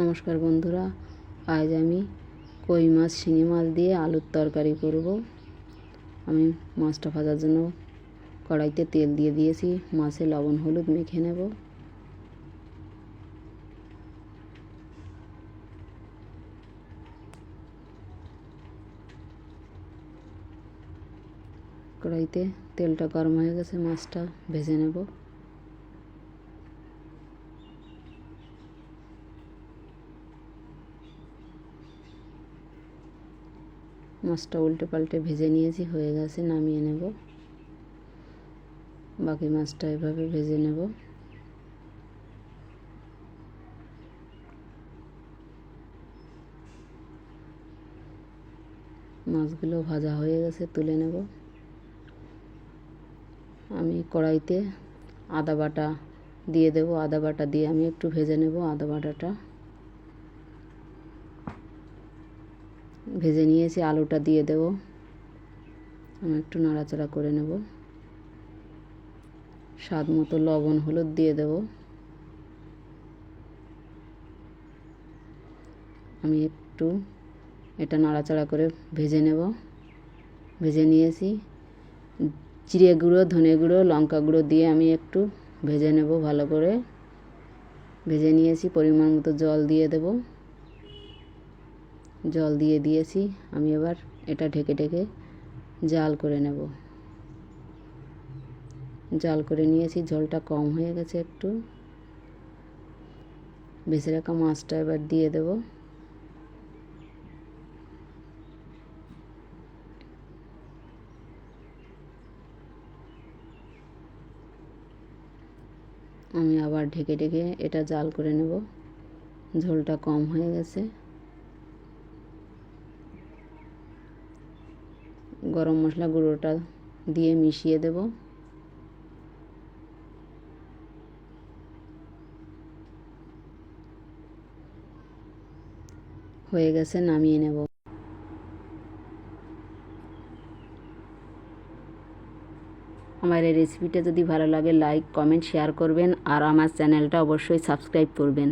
নমস্কার বন্ধুরা, আজ আমি কই মাছ, শিঙি মাছ দিয়ে আলুর তরকারি করব। আমি মাছটা ভাজার জন্য কড়াইতে তেল দিয়ে দিয়েছি, মাছে লবণ, হলুদ মেখে নেব। কড়াইতে তেলটা গরম হয়ে গেছে, মাছটা ভেজে নেব। মাছটা উল্টে পাল্টে ভেজে নিয়েছি, হয়ে গেছে, নামিয়ে নেব। বাকি মাছটা এভাবে ভেজে নেব। মাছগুলো ভাজা হয়ে গেছে, তুলে নেব। আমি কড়াইতে আদা বাটা দিয়ে দেব। আদা বাটা দিয়ে আমি একটু ভেজে নেব, আদা বাটাটা। ভেজে নিয়েছি, আলুটা দিয়ে দেব। আমি একটু নাড়াচাড়া করে নেব। স্বাদ মতো লবণ, হলুদ দিয়ে দেব। আমি একটু এটা নাড়াচাড়া করে ভেজে নেব। ভেজে নিয়েছি। জিরে গুঁড়ো, ধনে গুঁড়ো, লঙ্কা গুঁড়ো দিয়ে আমি একটু ভেজে নেব ভালো করে। ভেজে নিয়েছি, পরিমাণ মতো জল দিয়ে দেব। জল দিয়ে দিয়েছি। আমি এবার এটা ঢেকে ঢেকে জাল করে নেব। জাল করে নিয়েছি, জলটা কম হয়ে গেছে একটু। বেশি রাখা মাছটা এবার দিয়ে দেব। আমি আবার ঢেকে ঢেকে এটা জাল করে নেব। ঝোলটা কম হয়ে গেছে। গরম মশলা গুঁড়োটা দিয়ে মিশিয়ে দেব। হয়ে গেছে, নামিয়ে নেব। আমার এই রেসিপিটা যদি ভালো লাগে লাইক কমেন্ট শেয়ার করবেন। আর আমার চ্যানেলটা অবশ্যই সাবস্ক্রাইব করবেন।